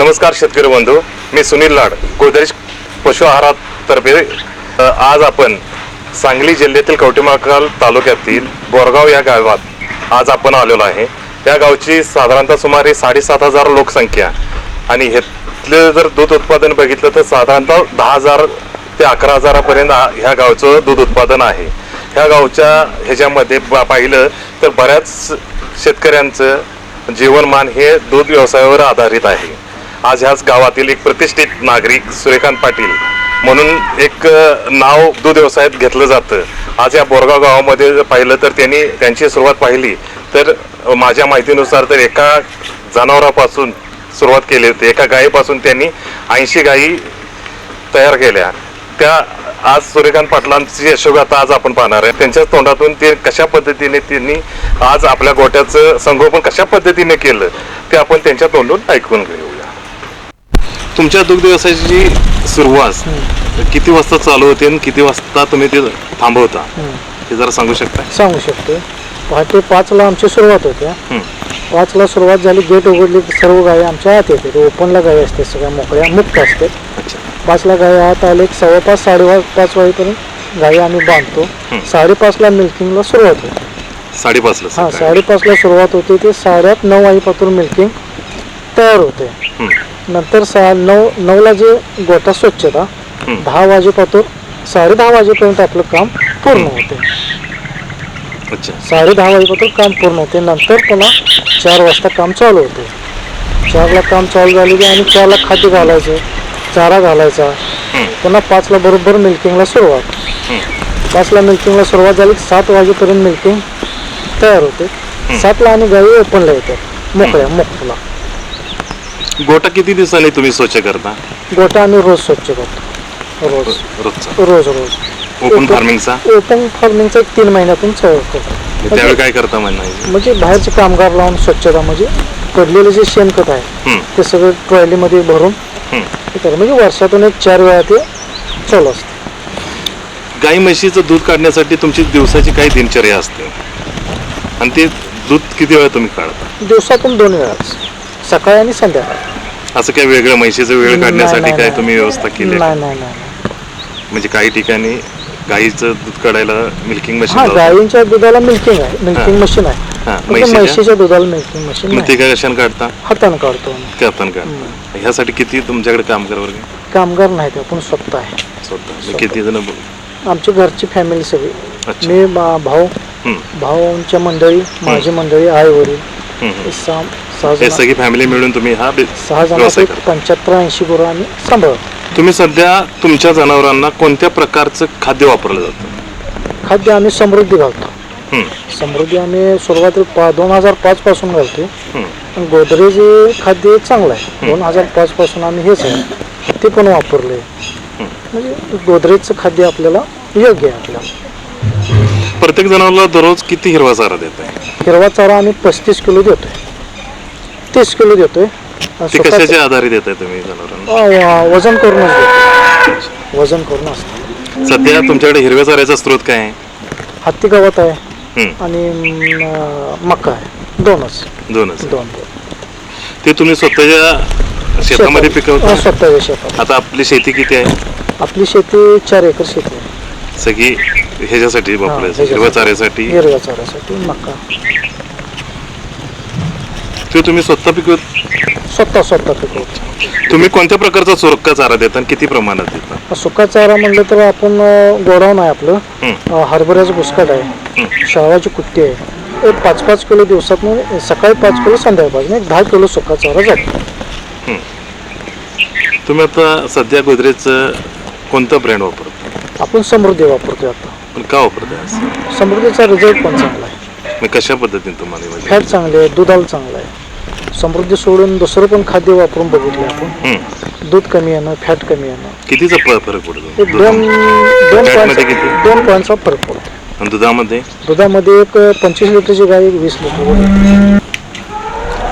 नमस्कार शेतकरी बंधू मी सुनील लाड गोदरेज पशु आहारातर्फे आज आपण सांगली जिल्ह्यातील कवटेमाकाल तालुक्यातील बोरगाव या गावात आज आपण आलेलो आहे. या गावची साधारणतः सुमारे साडेसात हजार लोकसंख्या आणि ह्यातलं जर दूध उत्पादन बघितलं तर साधारणतः दहा हजार ते अकरा हजारापर्यंत आ- ह्या गावचं दूध उत्पादन आहे. ह्या गावच्या ह्याच्यामध्ये पाहिलं तर बऱ्याच शेतकऱ्यांचं जीवनमान हे दूध व्यवसायावर आधारित आहे. आज ह्याच गावातील एक प्रतिष्ठित नागरिक सूर्यकांत पाटील म्हणून एक नाव दूध व्यवसायात घेतलं जातं. आज या बोरगाव गावामध्ये जर पाहिलं तर त्यांनी त्यांची सुरुवात पाहिली. तर माझ्या माहितीनुसार तर एका जनावरापासून सुरुवात केली होती. एका गायीपासून त्यांनी ऐंशी गायी तयार केल्या. त्या आज सूर्यकांत पाटलांची यशोगाथा आज आपण पाहणार आहे. त्यांच्या तोंडातून ते कशा पद्धतीने त्यांनी आज आपल्या गोट्याचं संगोपन कशा पद्धतीने केलं ते आपण त्यांच्या तोंडून ऐकून घेऊ. तुमच्या दुग्ध व्यवसायाची सुरुवात किती वाजता चालू होते आणि किती वाजता तुम्ही ते थांबवता? हे जरा सांगू शकता सांगू शकतो. पहाटे पाचला आमची सुरुवात होते हं. पाचला सुरुवात झाली गेट उघडली सर्व गायी आमच्या आत येते ओपनला गायी असते सगळ्या मोकळ्या मुक्त असतात. अच्छा. पाचला गायी आत आले की सव्वा पाच वाजेपर्यंत गायी आम्ही बांधतो. साडेपाचला मिल्किंगला सुरुवात होते. साडेपाचला हां. साडेपाचला सुरुवात होते ते साडेआठ नऊ वाजेपासून मिल्किंग तयार होते. नंतर सा नऊ नऊला जे गोटा स्वच्छता हं. दहा वाजेपासून साडे दहा वाजेपर्यंत आपलं काम पूर्ण होते. अच्छा. साडे दहा वाजेपासून काम पूर्ण होते. नंतर पुन्हा चार वाजता काम चालू होते. चारला काम चालू झाले की आम्ही चारला खाद्य घालायचं चारा घालायचा. हं. पुन्हा पाचला बरोबर मिल्किंगला सुरुवात. पाचला मिल्किंगला सुरुवात झाली की सात वाजेपर्यंत मिल्किंग तयार होते. सातला आणि गाई ओपनला येतात. मोकळ्या मोकळा. गोटा किती दिवसांनी तुम्ही स्वच्छ करता? गोटा आम्ही रोज स्वच्छ करतो. रोज. रोजचा? रोज रोज. ओपन फार्मिंगचा ओपन फार्मिंगचा एक तीन महिन्यातून चालू करतो. त्यावेळी काय करता म्हणायचं? म्हणजे बाहेरचे कामगार लावून स्वच्छता म्हणजे पडलेलं जे शेणखत आहे. ते सगळं ट्रॉलीमध्ये भरून म्हणजे वर्षातून एक चार वेळा ते चालू असतं. गाई म्हशीचं दूध काढण्यासाठी तुमची दिवसाची काही दिनचर्या असते. आणि ते दूध किती वेळा तुम्ही काढता? दिवसातून दोन वेळाच सकाळी आणि संध्याकाळी. असं काही वेगळं म्हशीचं वेळ नाही, काढण्यासाठी नाही, काय नाही. तुम्ही व्यवस्था केली? आहे? नाही नाही नाही. म्हणजे काही ठिकाणी गाईचं दूध काढायला मिल्किंग हा मशीन गायींच्या दुधाला मिल्किंग आहे मिल्किंग हा. मशीन आहे. फक्त म्हशीच्या? म्हशीच्या दुधाला मिल्किंग मशीन मग ते नाही. काय कशाने काढता? हाताने काढतो आम्ही. काढता. ह्यासाठी किती तुमच्याकडे कामगार वर्ग कामगार नाहीत आपण स्वतः आहे. स्वतः. किती जण ब- आमची घरची फॅमिली सगळी. अच्छा. मी भाऊ हं, भाऊंच्या मंडळी माझी मंडळी आई वडील हं, हं. हे सहा सहा हे जण. सगळी फॅमिली मिळून तुम्ही हा बि- सहा व्यवसाय जणांचे करता पंच्याहत्तर ऐंशी गुरु आम्ही सांभाळतो. तुम्ही सध्या तुमच्या जनावरांना कोणत्या प्रकारचं खाद्य वापरलं जातं? खाद्य आम्ही समृद्धी घालतो. हं, समृद्धी आम्ही सुरुवातीला पा दोन हजार पाच पासून घालतो. हं. पण गोदरेज हे खाद्य चांगलं आहे. दोन हजार पाच पासून आम्ही हेच आहे. ते पण वापरले. म्हणजे गोदरेजचं खाद्य आपल्याला योग्य आहे आपल्याला. प्रत्येक जनावराला दररोज किती हिरवा चारा देत आहे हिरवा चारा आम्ही पस्तीस किलो देतोय. तीस किलो देतोय. ते स्वतःच- कशाच्या आधारे देत आहे तुम्ही जनावरांना? अ, व- वजन करूनच देतो वजन करून असतं सध्या तुमच्याकडे हिरव्या चाऱ्याचा स्रोत काय आहे? हत्ती गवत आहे हं, आणि म, मका आहे. दोनच. दोनच. दोन ते तुम्ही स्वतःच्या शेतामध्ये पिकवता? स्वतःच्या शेतात. आता आपली शेती किती आहे? आपली शेती चार एकर शेती आहे. सगळी ह्याच्यासाठी वापरायचं ह्याच्यासाठी. हिरव्या चाऱ्यासाठी. हिरव्या चाऱ्यासाठी मका. ते तुम्ही स्वतः पिकवत? स्वतः स्वतः पिकवतो. तुम्ही कोणत्या प्रकारचा सुरक्का चारा देता आणि किती प्रमाणात देता? सुका चारा म्हणलं तर आपण गोडाऊन आहे आपलं. हं, अ, हरभऱ्याचं बुसकाट आहे. शाळाची कुट्टी आहे. एक पाच पाच किलो दिवसात सकाळी पाच किलो संध्याकाळी पाच एक दहा किलो सुका चारा जातो. तुम्ही आता सध्या गोदरेजचं कोणतं ब्रँड वापरता? आपण समृद्धी वापरतोय आता. पण का वापरता असं? समृद्धीचा रिझल्ट पण चांगला आहे. मग कशा पद्धतीने तुम्हाला म्हणजे? फॅट चांगले आहे दुधाला चांगलं आहे. समृद्धी सोडून दुसरं पण खाद्य वापरून बघितलं आपण. दूध कमी येणं फॅट कमी येणं. कितीचा फ- फरक पडतो? एक दोन दोन किती? दोन पॉईंटचा फरक पडतो. आणि दुधामध्ये? दुधामध्ये एक पंचवीस लिटरची गाय एक वीस लिटर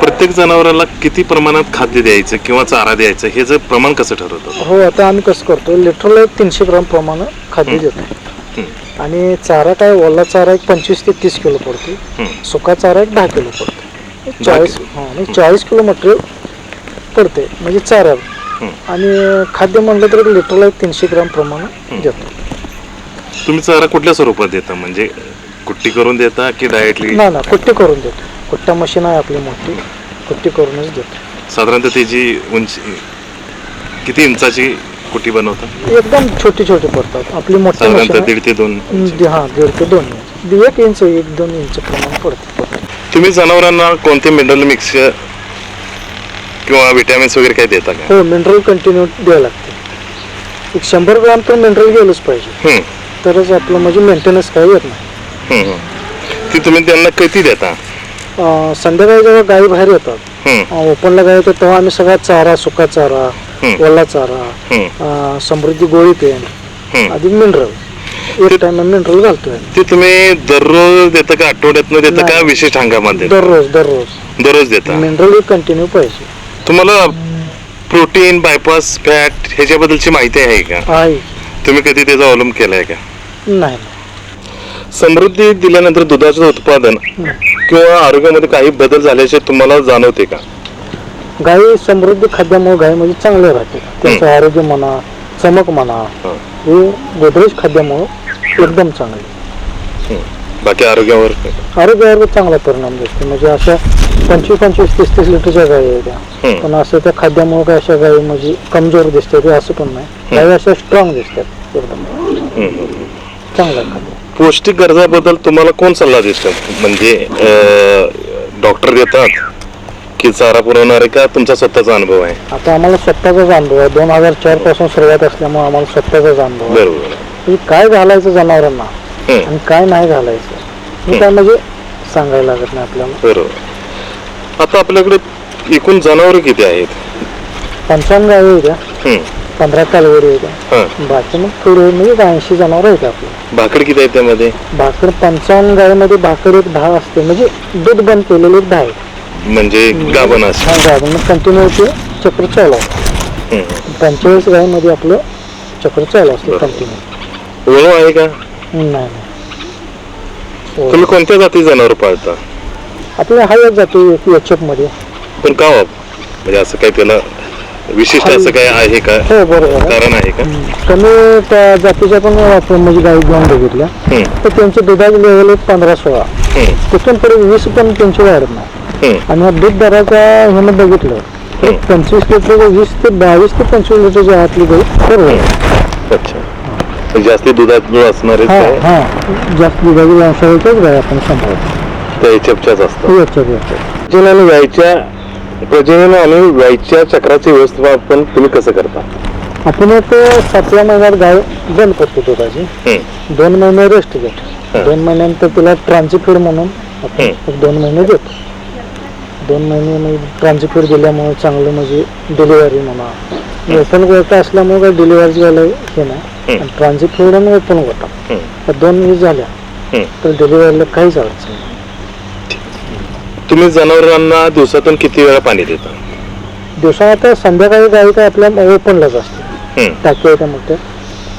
प्रत्येक जनावराला किती प्रमाणात खाद्य द्यायचं किंवा चारा द्यायचं हे जर प्रमाण कसं ठरवतं हो आता आम्ही कसं करतो लिटरला एक तीनशे ग्राम प्रमाणे खाद्य देतो. आणि चारा काय ओला चारा एक पंचवीस ते तीस किलो पडतो. सुका चारा एक दहा किलो पडतो. एक चाळीस. हां आणि चाळीस किलो मटेरियल पडते म्हणजे चाऱ्याला आणि खाद्य म्हणलं तर लिटरला एक तीनशे ग्राम प्रमाण देतो. तुम्ही चारा कुठल्या स्वरूपात देता? म्हणजे कुट्टी करून देता की डायरेक्टली नाही ना कुट्टी करून देतो. कुट्टा मशीन आहे आपली मोठी कुट्टी करूनच देतो. साधारणतः त्याची उंची किती इंचाची कुट्टी बनवता? एकदम छोटी छोटी पडतात. आपली मोठी साधारणतः मशीन दीड ते दोन. हा दीड ते दोन इंच. एक इंच एक दोन इंच प्रमाण पडते. तुम्ही जनावरांना कोणते मिनरल मिक्स किंवा विटॅमिन्स वगैरे काय देता का? हो मिनरल कंटिन्यू द्यावं लागते. एक शंभर ग्राम तर मिनरल गेलंच पाहिजे. हम्म, तरच आपलं म्हणजे मेंटेनन्स काही येत नाही. हम्म, हम्म. ती तुम्ही त्यांना किती देता? अं, संध्याकाळी जेव्हा गायी बाहेर येतात हम्म, ओपनला गाय येतात तेव्हा आम्ही सगळा चारा सुका चारा हम्म. ओला चारा हम्म, अं, समृद्धी गोळी हम्म. आधी मिनरल एक टाइम मिनरल घालतोय. ते तुम्ही दररोज देता का? आठवड्यातनं देता का. विशेष हंगामात देता? दररोज दररोज. दररोज देता? मिनरल कंटिन्यू पाहिजे. तुम्हाला प्रोटीन बायपास फॅट ह्याच्याबद्दलची माहिती आहे का? आहे. तुम्ही कधी त्याचा अवलंब केलाय का? नाही. समृद्धी दिल्यानंतर दुधाचं उत्पादन किंवा आरोग्यामध्ये काही बदल झाल्याचे तुम्हाला जाणवते का? गाई समृद्धी खाद्यामुळे म्हणजे चांगले राहते. त्यांचं आरोग्य म्हणा चमक म्हणा हं. हे गोदरेज खाद्यामुळे एकदम चांगले. बाकी आरोग्यावर? आरोग्यावर चांगला परिणाम दिसतो. म्हणजे अशा पंचवीस पंचवीस तीस तीस लिटरच्या गायी आहेत त्या. हं. पण असं त्या खाद्यामुळे काय अशा गायी म्हणजे कमजोर दिसते ते असं पण नाही. गायी अशा स्ट्रॉंग दिसतात एकदम. चांगलं खाद्य. पौष्टिक गरजाबद्दल तुम्हाला कोण सल्ला देतो? म्हणजे डॉक्टर देतात? की चारा पुरवणारे का? तुमचा स्वतःचा अनुभव आहे. आता आम्हाला स्वतःचाच अनुभव आहे. दोन हजार चारपासून सुरुवात असल्यामुळे आम्हाला स्वतःचाच अनुभव आहे. बरोबर की काय घालायचं जनावरांना हम्म. आणि काय नाही घालायचं हे काय म्हणजे सांगायला लागत नाही आपल्याला. बरोबर आता आपल्याकडे एकूण जनावर किती आहेत? पंचावन्न गावी होत्या हम्म. पंधरा कालवरी होत्या हं. बाकी मग थोडे म्हणजे ऐंशी जनावर आहेत आपले. भाकड किती आहेत त्यामध्ये? भाकर पंचावन्न गायीमध्ये भाकर एक दहा असते. म्हणजे दूध बंद केलेले एक दहा आहे म्हणजे गाभण असते हा गाभण. मग कंटिन्यू ते चक्र चालू असतं. पंचेचाळीस गायीमध्ये आपलं चक्र चालू असतं. कंटिन्यू वळू आहे का? नाही नाही. हो. तुम्ही कोणत्या जाती जनावर पाळता? आपल्या हा एक जातो एच एफमध्ये पण का वाप- म्हणजे असं काही त्याला विशिष्ट असं काय आहे का? हो बरोबर. कारण आहे का? कमी त्या जातीच्या पण आपण म्हणजे गाई घेऊन बघितल्या. तर त्यांचे दुधाचे लेवल पंधरा सोळा. तिथून पुढे वीस पण त्यांची वाढत नाही. आणि या दूध दराच्या ह्यानं बघितलं. पंचवीस लिटर वीस ते बावीस ते पंचवीस लिटरच्या आतली गाई बरोबर अच्छा. जास्ती दुधात जो असणार हा आहे हा. जास्त दुधाची व्यवसायाच्याच गाय आपण सांभाळतो त्या एचएफच्याच असतात प्रजनन आणि चक्राचे व्यवस्थापन तुम्ही कसं करता? आपण एक सातव्या महिन्यात गाय बंद करतो दुधाची. दोन महिने रेस्ट हा. घेतो दोन महिन्यानंतर तिला ट्रान्झिफीड म्हणून आपण दोन महिने देतो. दोन महिने म्हणजे ट्रान्झिफीड दिल्यामुळे चांगलं म्हणजे डिलिव्हरी म्हणा. ओपन गोटा असल्यामुळे काही डिलिव्हरी झालं हे नाही. आणि ट्रान्झिफीड आणि ओपन गोटा. या दोन वीज झाल्या. तर डिलिव्हरीला काहीच अडचण नाही. तुम्ही जनावरांना दिवसातून किती वेळा पाणी देता? दिवसा आता संध्याकाळी गाई काय आपल्या ओपनलाच असते. टाकी आहे त्या मोठ्या.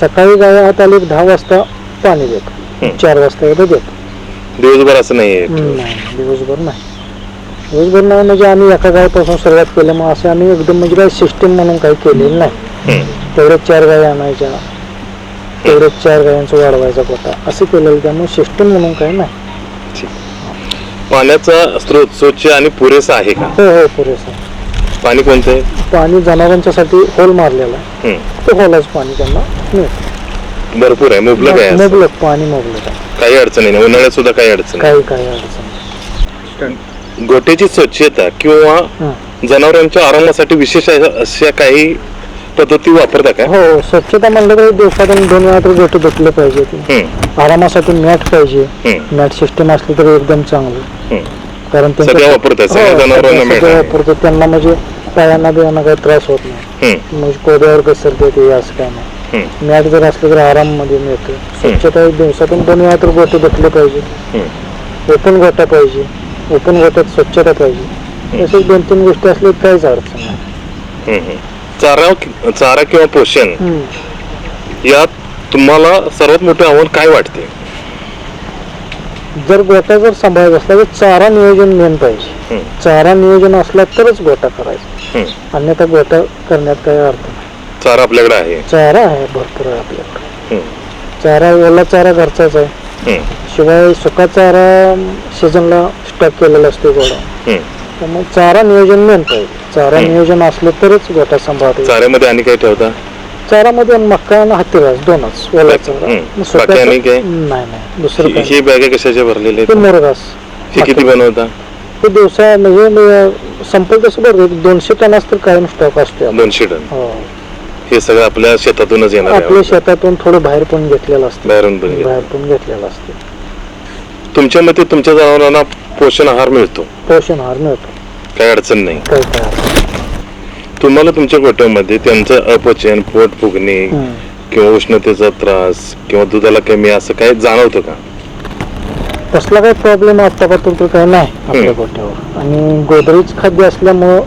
सकाळी गाय आत आली एक दहा वाजता पाणी देतो. चार वाजता एकदा देतो. दिवसभर असं नाही दिवसभर नाही. दिवसभर नाही म्हणजे आम्ही एका गायपासून सुरुवात केल्यामुळे असं आम्ही एकदम म्हणजे काही सिस्टीम म्हणून काही केलेलं नाही. तेवढ्याच चार गाय आणायच्या तेवढ्याच चार गायांचं वाढवायचा कोटा. असं केलेलं त्यामुळे सिस्टीम म्हणून काही नाही. पाण्याचा स्रोत स्वच्छ आणि पुरेसा आहे का? हो हो पुरेसं पाणी कोणतं आहे? पाणी जनावरांच्यासाठी होल मारलेला आहे. हम्म. ते होलाच पाणी त्यांना मिळतं. भरपूर आहे मुबलक आहे असं. मुबलक पाणी मुबलक आहे. काही अडचणी नाही उन्हाळ्यात सुद्धा काही अडचण काही काही अडचण नाही. गोट्याची स्वच्छता किंवा. जनावरांच्या आरामासाठी विशेष अशा काही पद्धती वापरता का हो स्वच्छता म्हणलं तर दिवसातून दोन वेळा तर गोटे धुतले पाहिजे. आरामासाठी मॅट पाहिजे. मॅट सिस्टम असली तर एकदम चांगलं. कारण वापरतात, हो. वापरतात त्यांना म्हणजे पायांना बियांना काही त्रास होत नाही. म्हणजे कोड्यावर घसरते ते असं काय नाही. मॅट जर असलं तर आराममध्ये मिळतो स्वच्छता एक दिवसातून दोन वेळा तर गोटे धुतले पाहिजे. ओपन गोटा पाहिजे ओपन गोट्यात स्वच्छता पाहिजे असे दोन तीन गोष्टी असल्या तर काहीच अडचण नाही हम्म. चारा चारा किंवा पोषण हम्म. यात तुम्हाला सर्वात मोठे आव्हान काय वाटते जर गोटा जर सांभाळायचा असला तर चारा नियोजन मेन पाहिजे हम्म. चारा नियोजन असला तरच गोटा करायचा. अन्यथा गोटा करण्यात काही अर्थ नाही चारा आपल्याकडे आहे चारा आहे भरपूर आहे आपल्याकडे. चारा ओला चारा घरचाच आहे. शिवाय सुका चारा सीझनला स्टॉक केलेला असतो गोडा. त्यामुळे चारा नियोजन मेन पाहिजे चारा. नियोजन असलं तरच गोटा सांभाळतो चाऱ्यामध्ये आणि काय ठेवता? चारामध्ये मक्का आणि हत्ती घास दोनच. ओला चारा. हं. मग सुका बाकी आणि चा- काय? नाही नाही. दुसरं ही- ही बॅगा कशाच्या भरलेल्या ते आहेत मोरघास. ही किती बनवता? ते दिवसा म्हणजे मी संपल तसं बरं. दोनशे टनाच तर कायम स्टॉक असतो आपला. दोनशे टन. हो. हे सगळं आपल्या शेतातूनच येणार आपल्या आहे शेतातून थोडं बाहेर पण घेतलेलं असतं. बाहेरून पण घेतलं. बाहेर पण घेतलेलं असतं. तुमच्या मते तुमच्या जनावरांना पोषण आहार मिळतो. पोषण आहार मिळतो. काही अडचण नाही. काय. तुम्हाला तुमच्या गोट्यामध्ये त्यांचं अपचन पोट फुगणे. किंवा उष्णतेचा त्रास किंवा दुधाला कमी असं काही जाणवतं का? तसला काही प्रॉब्लेम आतापर्यंत तर काही नाही आपल्या. गोट्यावर आणि गोदरेज खाद्य असल्यामुळं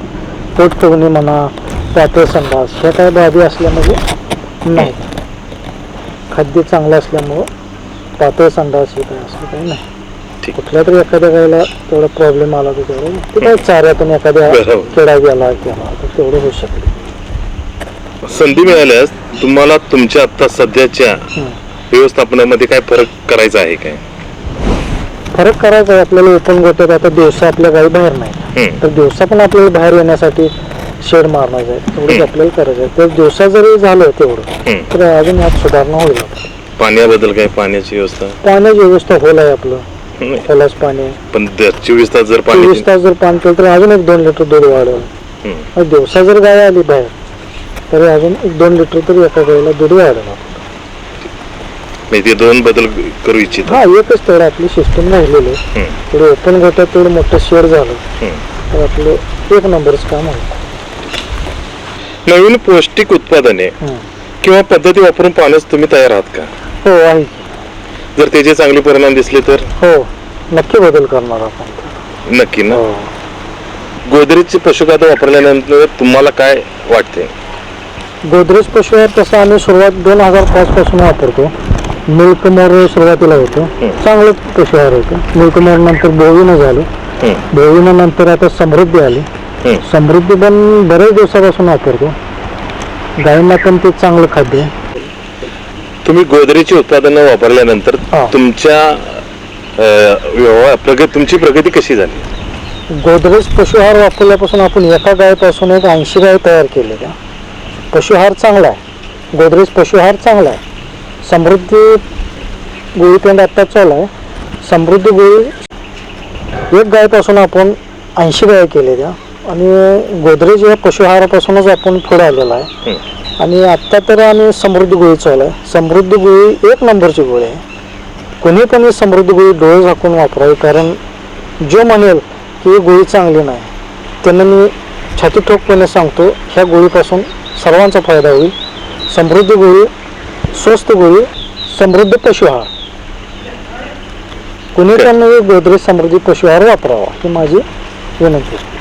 पोट फुगणे म्हणा पातळ संडास ह्या काही बाबी असल्यामुळे नाही. खाद्य चांगलं असल्यामुळं पातळ संडास हे काय असं काही नाही. कुठल्या तरी एखाद्या गायला तेवढा प्रॉब्लेम आला तर तेवढं. ते काय चाऱ्यातून एखाद्या बरोबर. किडा गेला किंवा तर तेवढं होऊ शकते. संधी मिळाल्यास तुम्हाला तुमच्या आता सध्याच्या हं. व्यवस्थापनामध्ये काय फरक करायचा आहे काय? फरक करायचा आहे. आपल्याला ओपन गोट्यात आता दिवसा आपल्या गाई बाहेर नाही. हं. तर दिवसा पण आपल्याला बाहेर येण्यासाठी शेड मारणार आहे. तेवढंच हं. आपल्याला करायचं आहे. तर दिवसा जरी झालं तेवढं हं. तर अजून यात सुधारणा होईल. पाण्याबद्दल काय? पाण्याची व्यवस्था? पाण्याची व्यवस्था होईल आहे आपलं. हं. खोलास पाणी आहे. पण दर चोवीस तास जर पाणी चोवीस तास जर पाणी पिलं तर अजून एक दोन लिटर दूध हं. आणि दिवसा जर गाय आली बाहेर तरी अजून एक दोन लिटर तरी एका गायला दूध वाढेल मी ते दोन बदल करू इच्छितो हा एकच तेवढं आपली सिस्टम राहिलेली आहे. थोडं ओपन गोट्यात तेवढं मोठं शेड झालं हं. तर आपलं एक नंबरच काम होईल नवीन पौष्टिक उत्पादने. किंवा पद्धती वापरून पाहण्यास तुम्ही तयार आहात का हो आहे जर त्याचे चांगले परिणाम दिसले तर? हो नक्की बदल करणार आपण. नक्की ना? हो. गोदरेजचे पशुखाद्य वापरल्यानंतर तुम्हाला काय वाटते? गोदरेज पशुहार तसं आम्ही सुरुवात दोन हजार पाच पासून वापरतो. मिल्क मोर सुरुवातीला होतं. चांगलं पशुहार होतं. मिल्क मोर नंतर बोविनं झालं. हं. बोविनं नंतर आता समृद्धी आली. हं. समृद्धी पण बरेच दिवसापासून वापरतो. गायींना पण ते चांगलं खाद्य आहे. तुम्ही गोदरेजची उत्पादनं वापरल्यानंतर हा. तुमच्या अं, व्यवहार प्रगती तुमची प्रगती कशी झाली? गोदरेज पशुहार वापरल्यापासून आपण एका गायीपासून एक ऐंशी गाय तयार केलेल्या पशुहार चांगला आहे. गोदरेज पशुहार चांगला आहे. समृद्धी गोळी पेंड आत्ता चालू आहे. समृद्धी गोळी एक गायपासून आपण ऐंशी गाय केलेल्या आणि गोदरेज या पशुहारापासूनच आपण पुढे आलेला आहे. आणि आत्ता तर आम्ही समृद्ध गोळी चालू आहे. समृद्ध गोळी एक नंबरची गोळी आहे. कोणी पण समृद्ध गोळी डोळे झाकून वापरावी कारण जो म्हणेल की ही गोळी चांगली नाही त्यांना मी छाती ठोकपणे सांगतो ह्या गोळीपासून सर्वांचा फायदा होईल. समृद्ध गोळी स्वस्त गोळी समृद्ध पशुहार कोणी पण गोदरेज समृद्धी पशुहार वापरावा ही माझी विनंती आहे.